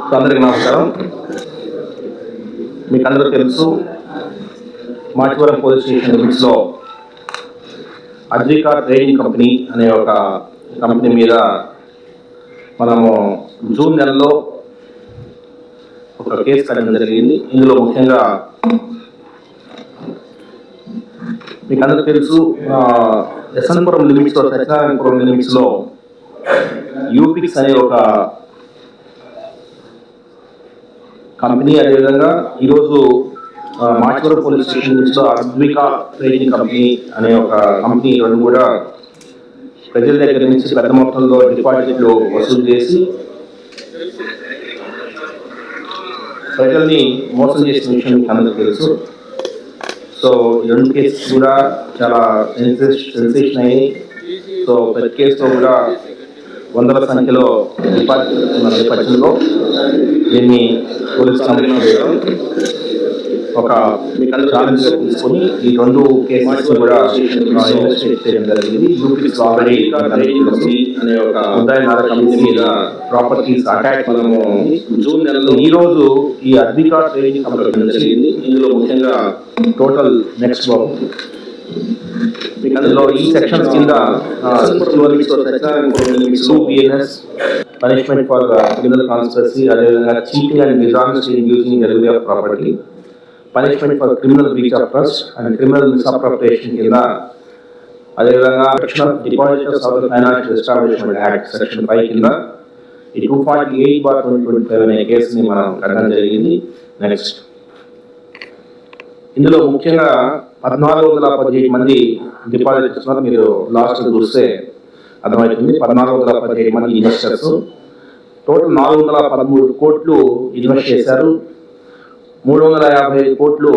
So అందరికీ నమస్కారం. మీకు అందరూ తెలుసు మాచివరం పోలీస్ స్టేషన్ లిమిట్స్లో అద్వికా ట్రేడింగ్ కంపెనీ అనే ఒక కంపెనీ మీద మనము జూన్ నెలలో ఒక కేసు కట్టడం జరిగింది. ఇందులో ముఖ్యంగా మీకు అందరూ తెలుసు యశ్వంతపురం లిమిట్స్లో సత్యనారాయణపురం లిమిట్స్లో యూపిక్స్ అనే ఒక కంపెనీ అదేవిధంగా ఈరోజు ఆ, పోలీస్ స్టేషన్ నుంచి అద్విక ట్రేడింగ్ కంపెనీ అనే ఒక కంపెనీ ఇవన్నీ కూడా ప్రజల దగ్గర నుంచి పెద్ద మొత్తంలో డిపాజిట్లు వసూలు చేసి ప్రజల్ని మోసం చేసిన విషయం మీకు అందరికీ తెలుసు. సో రెండు కేసెస్ కూడా చాలా సెన్సేషన్ అయ్యాయి సో ప్రతి కేసులో కూడా వందల సంఖ్యలో నేపథ్యంలో దీన్ని పోలీస్ కమిషన్ చేయడం ఒక ఛాలెంజ్ తీసుకొని ఈ రెండు కేసెస్ కూడా ఇన్వెస్టిగేట్ చేయడం జరిగింది. యూపీస్ అనే ఒక ముద్దాయినార కంపెనీ మీద ప్రాపర్టీస్ అటాక్ మనము జూన్ నెలలో ఈ రోజు ఈ అద్వికా ట్రేడింగ్ కంపెనీ జరిగింది. ఇందులో ముఖ్యంగా టోటల్ నెక్స్ట్ అందులో ఈ సెక్షన్స్ కింద పనిష్మెంట్ ఫర్ క్రిమినల్ కాన్స్పరసీ అదేవిధంగా cheating and dishonesty using of property punishment for criminal breach of trust and criminal misappropriation కింద అదేవిధంగా protection of depositors of financial establishment act section five కింద ఈ two forty eight bar twenty twenty five అనే కేసుని మనం కట్టడం జరిగింది. Next ఇందులో ముఖ్యంగా పద్నాలుగు వందల పదిహేడు మంది డిపాజిట్ చేస్తున్నారు. మీరు లాస్ట్ చూస్తే అర్థమవుతుంది. పద్నాలుగు వందల పదిహేడు మంది ఇన్వెస్టర్స్ టోటల్ నాలుగు వందల పదమూడు కోట్లు ఇన్వెస్ట్ చేశారు. మూడు వందల యాభై ఐదు కోట్లు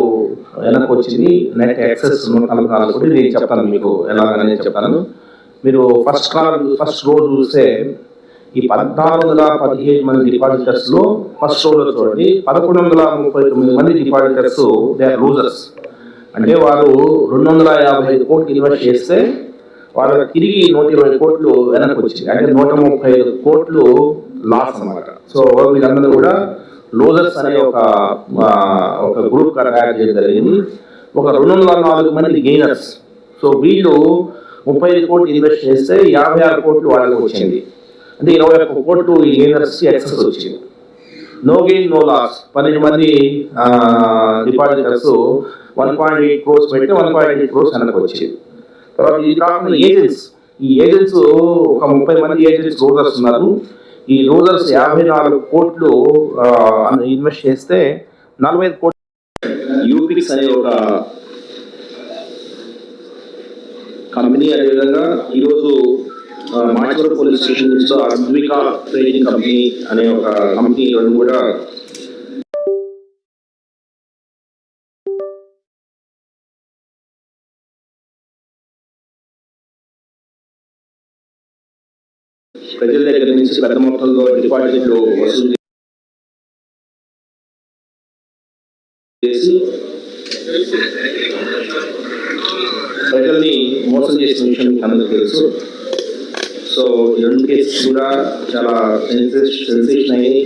వెనక్కి వచ్చింది నెట్ ఎక్సెస్ నూట నలభై నాలుగు కోట్లు. నేను చెప్తాను మీకు ఎలాగనే చెప్తాను. మీరు ఫస్ట్ కాల్ ఫస్ట్ రోజు చూస్తే ఈ పద్నాలుగు వందల పదిహేడు మంది డిపాజిటర్స్లో ఫస్ట్ రోజు చూడండి. పదకొండు వందల ముప్పై తొమ్మిది మంది డిపాజిటర్స్ దే ఆర్ లూజర్స్ అంటే వారు రెండు వందల యాభై ఐదు కోట్లు ఇన్వెస్ట్ చేస్తే వాళ్ళకి తిరిగి నూట ఇరవై కోట్లు వెనక్కి వచ్చింది అంటే నూట ముప్పై ఐదు కోట్లు లాస్ అన్నమాట. సో వీళ్ళందరూ కూడా లోజర్స్ అనే ఒక ఒక గ్రూప్ తయారు చేయడం జరిగింది. ఒక రెండు వందల నాలుగు మంది గెయినర్స్. సో వీళ్ళు ముప్పై ఐదు కోట్లు ఇన్వెస్ట్ చేస్తే యాభై ఆరు కోట్లు వాళ్ళకి వచ్చింది. అంటే ఇరవై ఒక్క కోట్లు ఈ గెయినర్స్ ఎక్సెస్ వచ్చింది. No gain no loss. పన్నెండు మంది depositors one point eight crores పెట్టి వన్ పాయింట్ ఎయిట్ క్రోర్స్ అన్నకు వచ్చింది. తర్వాత ఇది కాకుండా ఏజెంట్స్. ఈ ఏజెంట్స్ ఒక ముప్పై మంది ఏజెంట్స్ రోజర్స్ ఉన్నారు. ఈ రోజర్స్ యాభై నాలుగు కోట్లు ఇన్వెస్ట్ చేస్తే నలభై ఐదు కోట్లు. యూపిక్స్ అనే ఒక కంపెనీ అదేవిధంగా ఈరోజు మాచవరం పోలీస్ స్టేషన్ నుంచి అద్విక ట్రేడింగ్ కంపెనీ అనే ఒక కంపెనీ కూడా ప్రజల దగ్గర నుంచి పెద్ద మొత్తంలో డిపాజిట్లు వసూలు చేసి ప్రజల్ని మోసం చేసిన విషయం అందరికీ తెలుసు. సో ఈ రెండు కేసెస్ కూడా చాలా సెన్సేషన్ అయ్యాయి.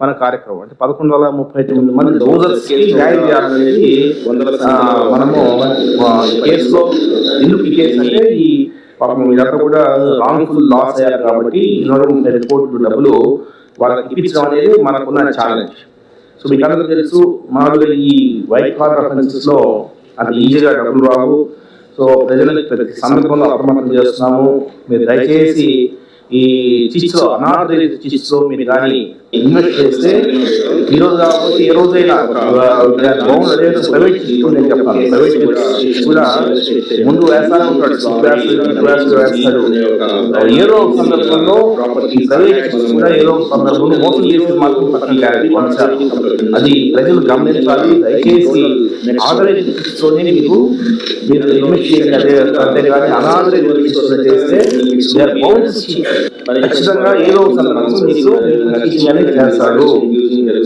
మన కార్యక్రమం. అంటే పదకొండు వందల ముప్పై తొమ్మిది మంది రోజర్స్ న్యాయం చేయాలనేది ఆ, మనము కేసులో ఎందుకు ఈ కేసు అంటే ఈ పాపం ఇదంతా కూడా రాంగ్ఫుల్ లాస్ అయ్యారు కాబట్టి నూట ముప్పై కోట్ల డబ్బులు వాళ్ళకి ఇప్పించడం అనేది మనకున్న ఛాలెంజ్ సో మీకు అందరికీ తెలుసు మామూలుగా ఈ వైట్ కాలర్ అఫెన్సెస్లో అంత ఈజీగా డబ్బులు రావు. సో ప్రజలకు ప్రతి సందర్భంలో అప్రమత్తం చేస్తున్నాము. మీరు దయచేసి ఈ చిట్స్లో అనాథరైజ్ చిట్స్ మీరు కానీ ఇన్వెస్ట్ చేస్తే ఈ రోజు కాకపోతే ఏ రోజైనా ప్రైవేట్ నేను చెప్తాను ప్రైవేట్ కూడా ముందు వేస్తానే ఉంటాడు. వేస్తాడు, ఏదో ఒక సందర్భంలో ఈ ప్రైవేట్ కూడా ఏదో ఒక సందర్భంలో మోసం చేసి మాత్రం పక్కన లేదు. కొనసాగి. అది ప్రజలు గమనించాలి. దయచేసి ఆథరైజ్ తోనే మీకు మీరు ఇన్వెస్ట్ చేయండి. అదే అంతేగాని అనాదరణ చేస్తే ఖచ్చితంగా ఏదో ఒక సందర్భంలో మీకు cheating అనేది చేస్తాడు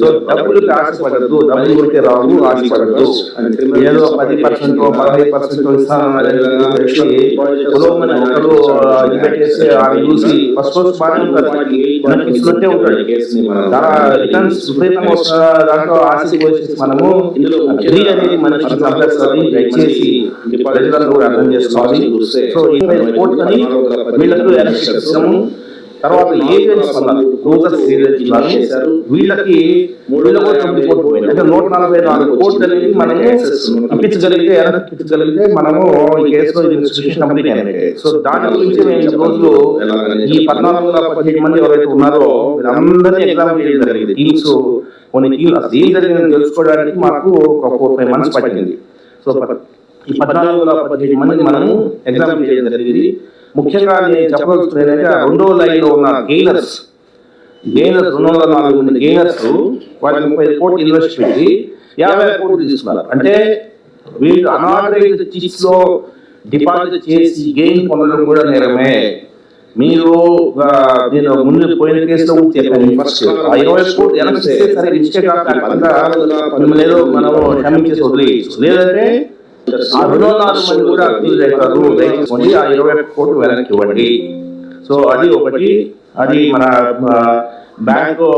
సో డబ్బులు ఆశపడద్దు డబ్బులు కొడితే రావు ఆశపడద్దు ఏదో పది పర్సెంట్ పదహైదు పర్సెంట్ ఇస్తానని ఒకరు ఇది పెట్టేసి ఆయన చూసి ఫస్ట్ ఫస్ట్ బాగానే ఉంటారు మనకి ఇస్తున్నట్టే ఉంటాడు చాలా రిటర్న్స్ విపరీతంగా వస్తున్న దాంట్లో ఆశ వచ్చేసి మనము గ్రీడ్ అనేది మనకి చంపేస్తుంది దయచేసి ప్రజలందరూ కూడా అర్థం చేసుకోవాలి సో ఈ కోర్టు అని వీళ్ళకు ఎలక్షన్ ఇస్తాము తర్వాత ఏజెంట్స్ ఉన్నారు. క్లోజర్స్ ఏజెంట్స్ ఉన్నారు వీళ్ళకి వీళ్ళకు కూడా తొమ్మిది కోట్లు పోయింది అంటే నూట నలభై నాలుగు కోట్లు అనేది మనము ఇప్పించగలిగితే ఎలా ఇప్పించగలిగితే మనము ఈ కేసులో సో దాని గురించి మేము ఈ రోజు ఈ పద్నాలుగు వందల పదిహేడు మంది ఎవరైతే ఉన్నారో వీళ్ళందరినీ ఎగ్జామ్ చేయడం జరిగింది. టీమ్స్ కొన్ని టీమ్ అసలు ఏం జరిగిందని తెలుసుకోవడానికి మాకు ఒక ఫోర్ ఫైవ్ మంత్స్ పట్టింది. సో ఈ పద్నాలుగు వందల పదిహేడు మంది మనము ఎగ్జామ్ చేయడం జరిగింది. ముఖ్యంగా నేను చెప్పదలుచుకున్నది ఏంటంటే రెండో లైన్లో ఉన్న గెయినర్స్ గెయినర్స్ రెండు వందల నాలుగు మంది గెయినర్స్ వాళ్ళకి ముప్పై కోట్లు ఇన్వెస్ట్ పెట్టి యాభై కోట్లు తీసుకున్నారు. అంటే వీళ్ళు అనాథరైజ్డ్ చిట్స్లో డిపాజిట్ చేసి గెయిన్ పొందడం కూడా నేరమే. మీరు నేను ముందు పోయిన కేసులో చెప్పాను ఫస్ట్ ఆ ఇరవై కోట్లు వెనక్కి ఇస్తే సరే మిస్టేక్ మిమ్మల్ని ఏదో మనము క్షమించేసి వదిలేయచ్చు. లేదంటే ఆ మంది కూడా అక్యూజ్ అవుతారు. ఆ ఇరవై ఒక్క కోట్లు వెనక్కి ఇవ్వండి. సో అది ఒకటి. అది మన బ్యాంక్లో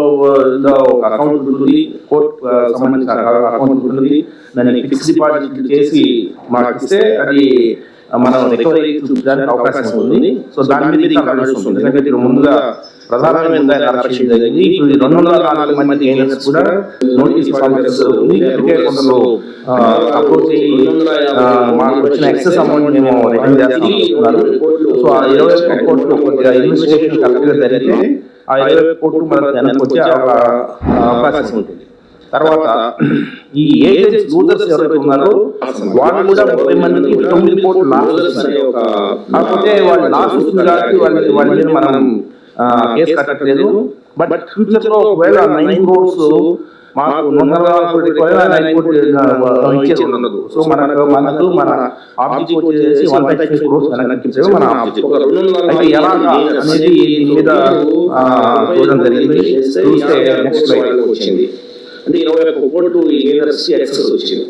ఒక అకౌంట్ ఉంటుంది. కోర్ట్ సంబంధించిన అకౌంట్ ఉంటుంది. దాన్ని ఫిక్స్ డిపాజిట్ చేసి మాకు ఇస్తే అది మనం రికవరీ చూపించడానికి అవకాశం ఉంది సో దాని మీద ఇంకా నడుస్తుంది. ఎందుకంటే ముందుగా ప్రధానమైన జరిగింది. ఇప్పుడు రెండు వందల నాలుగు మంది కూడా నోటీస్ పంపించడం కొందరు అప్రోచ్ అయ్యి ఆ, మాకు వచ్చిన ఎక్సెస్ అమౌంట్ మేము రిటర్న్ సో ఆ ఇరవై ఒక్క కోట్లు కొద్దిగా ఇన్వెస్టిగేషన్ కరెక్ట్గా జరిగితే ఆ ఇరవై ఒక్క కోట్లు వెనక్కి వచ్చే అవకాశం ఉంటుంది. తర్వాత ఈ ఏజెన్స్ యూజర్స్ ఎవరైతే ఉన్నారో వాళ్ళు కూడా ముప్పై మందికి తొమ్మిది కోట్లు లాస్ కాకపోతే వాళ్ళు లాస్ వస్తుంది కాబట్టి వాళ్ళని వాళ్ళని మనం కేసు కట్టట్లేదు. బట్ ఫ్యూచర్లో ఒకవేళ నైన్ క్రోర్స్ మాకు ఉండదు సో మనకు మనకు మన ఆబ్జెక్ట్ వచ్చేసి వన్ బై ఫైవ్ క్రోర్స్ వెనక్కి ఇచ్చేది మన ఆబ్జెక్ట్ అయితే ఎలాగా అనేది దీని మీద ఆ, చూడడం జరిగింది. చూస్తే నెక్స్ట్ స్లైడ్ వచ్చింది అంటే ఇరవై ఒక్క కోట్లు ఈ ఎక్సెస్ వచ్చింది.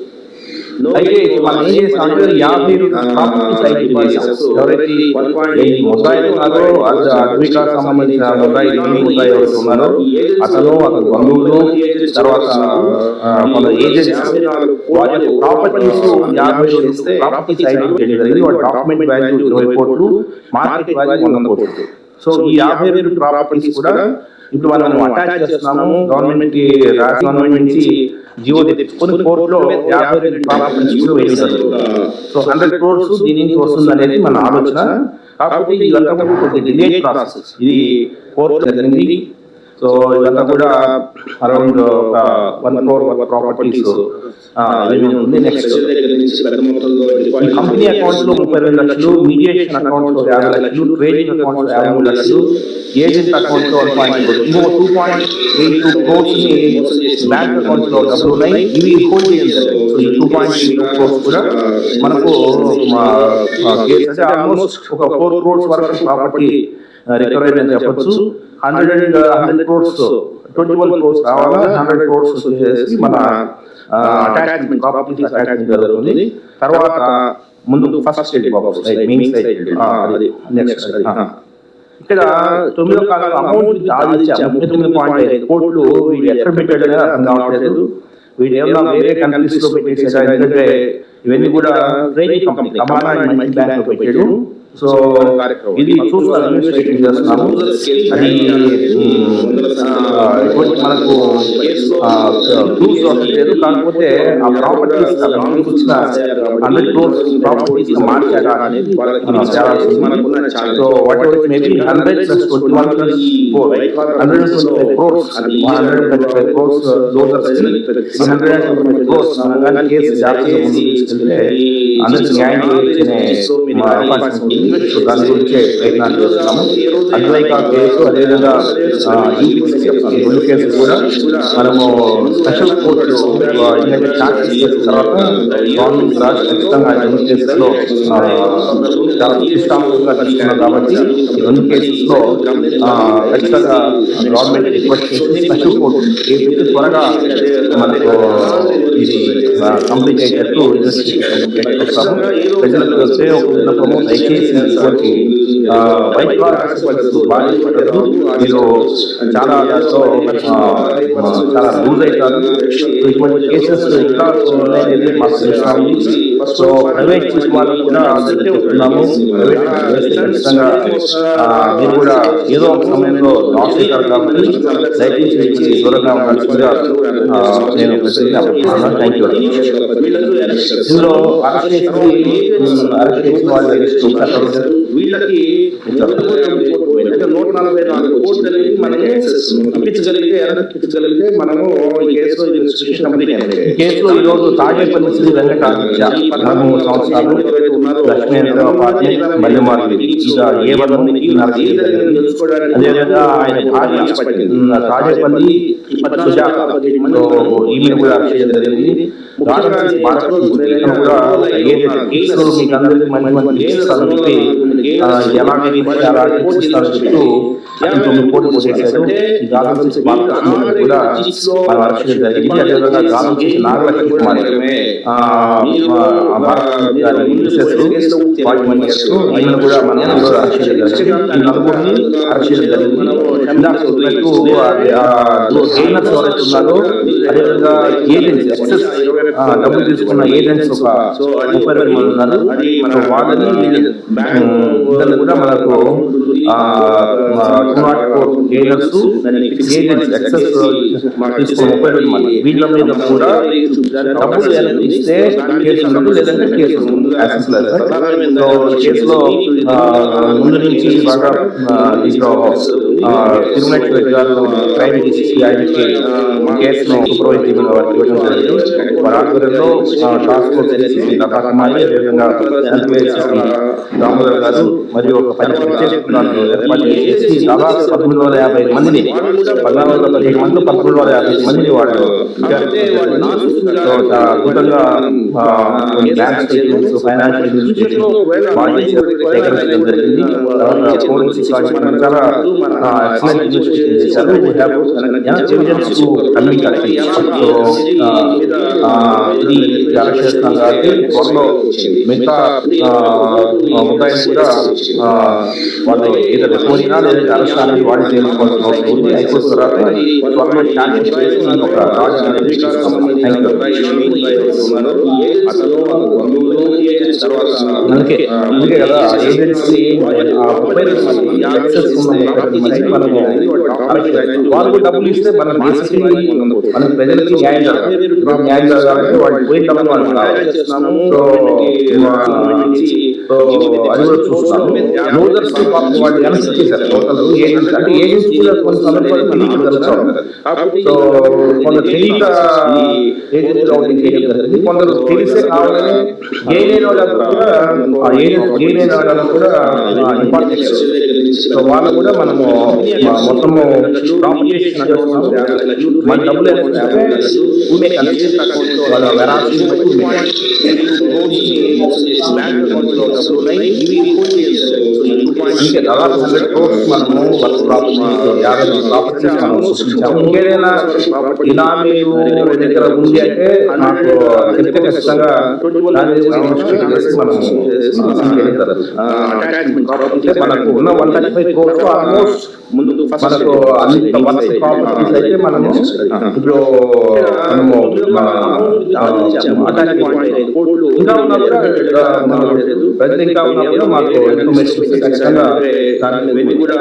అయితే మనం ఏం చేస్తామంటే యాభై ప్రాపర్టీస్ అయితే చేసాం ఎవరైతే ఈ ముద్దాయిలు ఉన్నారో అది అడ్వికా సంబంధించిన ముద్దాయి ముద్దాయి ఎవరైతే ఉన్నారో అతను అతని బంధువులు తర్వాత ఆ, మన ఏజెంట్స్ వారి యొక్క ప్రాపర్టీస్ యాభై ప్రాపర్టీస్ ఐడెంటిఫై చేయడం జరిగింది వాటి డాక్యుమెంట్ వాల్యూ ఇరవై కోట్లు మార్కెట్ వాల్యూ వంద కోట్లు సో ఈ యాభై రెండు ప్రాపర్టీస్ కూడా ఇప్పుడు మనం అటాచ్ చేస్తున్నాము. గవర్నమెంట్ రాష్ట్ర గవర్నమెంట్ నుంచి జియో తెచ్చుకొని కోర్టులో యాభై రెండు వేశారు సో హండ్రెడ్ క్రోర్స్ దీని నుంచి వస్తుంది అనేది మన ఆలోచన. కాకపోతే ఇదంతా కూడా డిలేట్ ప్రాసెస్ ఇది కోర్టు జరిగింది. సో ఇదంతా కూడా అరౌండ్ ఒక వన్ క్రోర్ ప్రాపర్టీస్ ఉంది నెక్స్ట్ కంపెనీ అకౌంట్లో ముప్పై లక్షలు మీడియేషన్ అకౌంట్లో యాభై లక్షలు ట్రేడింగ్ అకౌంట్లో యాభై మూడు లక్షలు ఏజెంట్ అకౌంట్లో పాయింట్ ఇంకో టూ పాయింట్ ఎయిట్ టూ క్రోర్స్ని బ్యాంక్ అకౌంట్లో డబ్బులు ఉన్నాయి. ఇవి హోల్డ్ చేయాలి సో ఈ two point eight two crores కూడా మనకు ఆల్మోస్ట్ ఒక ఫోర్ క్రోర్స్ వరకు ప్రాపర్టీ రికవరీ అని చెప్పొచ్చు. Hundred and hundred crores twenty one crores కావాలా హండ్రెడ్ క్రోర్స్ వచ్చేసి మన అటాచ్మెంట్ ప్రాపర్టీ అటాచ్మెంట్ జరుగుతుంది. తర్వాత ముందు ఫస్ట్ బాక్స్ మెయిన్ స్టేజ్ అది నెక్స్ట్ ఇక్కడ తొమ్మిదో అమౌంట్ ముప్పై తొమ్మిది పాయింట్ ఐదు కోట్లు వీడు ఎక్కడ పెట్టాడు అనేది అర్థం కావట్లేదు. వీడు ఏమన్నా వేరే కంట్రీస్లో పెట్టేసాడా ఎందుకంటే ఇవన్నీ కూడా కంపెనీ కమానా బ్యాంక్ పెట్టాడు. సో ఇది చూస్తాను ఇన్వెస్టిగేషన్ చేస్తున్నాము అది ఆ, ఎటువంటి మనకు ప్రూఫ్ లేదు కాకపోతే ఆ ప్రాపర్టీస్ వచ్చిన హండ్రెడ్ క్రోర్స్ ప్రాపర్టీస్ మార్చారా అనేది చాలా so whatever maybe hundred plus twenty one plus four hundred twenty five crores hundred twenty five crores hundred and twenty five crores అనగానే కేసు జాగ్రత్తగా ముందుకు తీసుకెళ్తే అందరికి న్యాయం చేయించనే మా అవకాశం ఉంది సో దాని గురించి ప్రయత్నాలు చేస్తున్నాము. అద్వైక కేసు అదేవిధంగా ఆ, ఈ కేసు, ఈ రెండు కేసులు కూడా మనము స్పెషల్ కోర్టు ఎందుకంటే ఛార్జెస్ చేసిన తర్వాత గవర్నమెంట్ రాష్ట్ర ఖచ్చితంగా రెండు కేసుల్లో చాలా ప్రతిష్టాత్మకంగా తీసుకున్నాం కాబట్టి రెండు కేసుల్లో ఖచ్చితంగా గవర్నమెంట్ రిక్వెస్ట్ చేసి స్పెషల్ కోర్టు ఏదైతే త్వరగా మనకు ఇది కంప్లీట్ అయ్యేటట్టు ప్రజలకు వస్తే ఒక విన్నపము దయచేసి ఇటువంటి ఆ, వైట్ కాలర్ మీరు చాలా దాంట్లో చాలా లూజ్ అవుతారు. ఇటువంటి కేసెస్ ఇంకా ఉన్నాయనేది మాకు తెలుస్తాము సో ప్రైవేట్ కూడా ప్రైవేట్ ఖచ్చితంగా మీరు కూడా ఏదో ఒక సమయంలో లాస్ అవుతారు కాబట్టి దయచేసి దూరంగా ఉండాల్సిందిగా నేను థ్యాంక్ యూ ఇందులో అరెస్ట్ చేసింది అరెస్ట్ చేసిన వాళ్ళ లిస్టు చట్టం వీళ్ళకి నూట నలభై నాలుగు కోట్లు అనేది మనకి తప్పించగలిగితే ఎలా తప్పించగలిగితే మనము ఈ కేసులో ఇన్వెస్టిగేషన్ ఈ కేసులో ఈ రోజు తాడేపల్లి శ్రీ వెంకటాదిత్య పదమూడు సంవత్సరాలు లక్ష్మీంద్ర అపార్ట్మెంట్ మల్లెమార్గి ఇలా ఏ వర్గం అదేవిధంగా ఆయన భార్య ఉమ్, తాడేపల్లి సుజాత సో ఈమె కూడా అరెస్ట్ చేయడం జరిగింది రాజధాని భారతదేశం ఈమె కూడా ఏదైతే కేసులు మీకు అందరికీ మంచి మంచి కేసులు చెప్తూ తొమ్మిది కోట్లు ఈ గాలం కూడా జరిగింది. అదేవిధంగా గాలం చేసి నాగలక్ష్మి కుమారి కూడా మనం జరిగింది ఈ నలుగురిని జరిగింది గెయినర్స్ ఎవరైతే ఉన్నారో అదేవిధంగా ఎక్సెస్ డబ్బులు తీసుకున్న ఏజెంట్స్ ఒక ముప్పై మంది ఉన్నారు. వాళ్ళని ఇద్దరు కూడా మనకు two not four gainers excess తీసుకున్న ముప్పై వీళ్ళ మీద కూడా డబ్బులు ఇస్తే కేసు ఉండదు లేదంటే కేసు యాక్సెస్ లేదు. కేసులో ముందు నుంచి బాగా గారు క్రైమ్ ఆయనకి కేసును సూపర్వైజ్ చేయడం వారికి ఇవ్వడం జరిగింది. వారి ఆధ్వర్యంలో టాస్క్ ఫోర్స్ లతాకుమారి అదేవిధంగా దామోదర్ గారు మరియు ఒక పది ప్రత్యేక బృందాలను ఏర్పాటు చేసి దాదాపు పదమూడు వందల యాభై మందిని పద్నాలుగు వందల పదిహేను మంది పదమూడు వందల యాభై మందిని వాళ్ళు చాలా అద్భుతంగా బ్యాంక్ స్టేట్మెంట్స్ ఫైనాన్షియల్ ఇన్స్టిట్యూషన్ జరిగింది. తర్వాత uh, Islamic universities are very helpful. And yeah, students who are American, so uh, uh, ఇది అరెస్ట్ చేస్తున్నాం కాబట్టి త్వరలో మిగతా ముద్దాయిని కూడా వాళ్ళు ఏదో రిపోర్టినా లేదా అరెస్ట్ అనేది వాళ్ళు తెలుసుకోవాల్సిన అవసరం ఉంది. అయిపోయిన తర్వాత త్వరలో ఛార్జ్ చేసి ఒక అందుకే అందుకే కదా ఏజెన్సీ ముప్పై రెండు మంది యాక్సెస్ మనము వాళ్ళకు డబ్బులు ఇస్తే మన దేశకి మన ప్రజలకి న్యాయం జరగాలి. న్యాయం జరగాలంటే వాళ్ళు పోయిన డబ్బులు వాళ్ళు రావాలి సో సో అది కూడా చూస్తాను. యూజర్స్ పాపం వాళ్ళు వెనక్కి చేశారు. టోటల్ ఏజెన్సీ అంటే ఏజెన్సీ కూడా కొన్ని సందర్భాలు తెలియక జరుగుతూ ఉంటుంది సో కొందరు తెలియక ఏజెన్సీ రౌండింగ్ చేయడం జరిగింది. కొందరు తెలిసే కావాలని గెయిన్ అయిన వాళ్ళకు కూడా ఆ ఏజెంట్ గెయిన్ అయిన వాళ్ళకు కూడా ఇంపార్ట్ చేశారు. సో వాళ్ళు కూడా మనము మొత్తము మన డబ్బులు వెరాసిటీ బట్టి ఉండే. అందుకే దాదాపు హండ్రెడ్ క్రోర్స్ మనము వర్క్ ప్రాపర్టీ యాభై ప్రాపర్టీస్ మనం సృష్టించాము ఇంకేదైనా ఇనామీలు దగ్గర ఉంది అంటే నాకు చెప్తే ఖచ్చితంగా దాని మీద కూడా ఇన్వెస్టిగేట్ చేసి మనం చేయడం జరుగుతుంది. అంటే మనకు ఉన్న one thirty five crores almost ముందు మనకు ప్రాపర్టీస్ అయితే మనము ఇప్పుడు మనము ఇంకా ఉన్నా కూడా ప్రజలు ఇంకా ఉన్నా కూడా మాకు ఇన్ఫర్మేషన్ ఖచ్చితంగా కూడా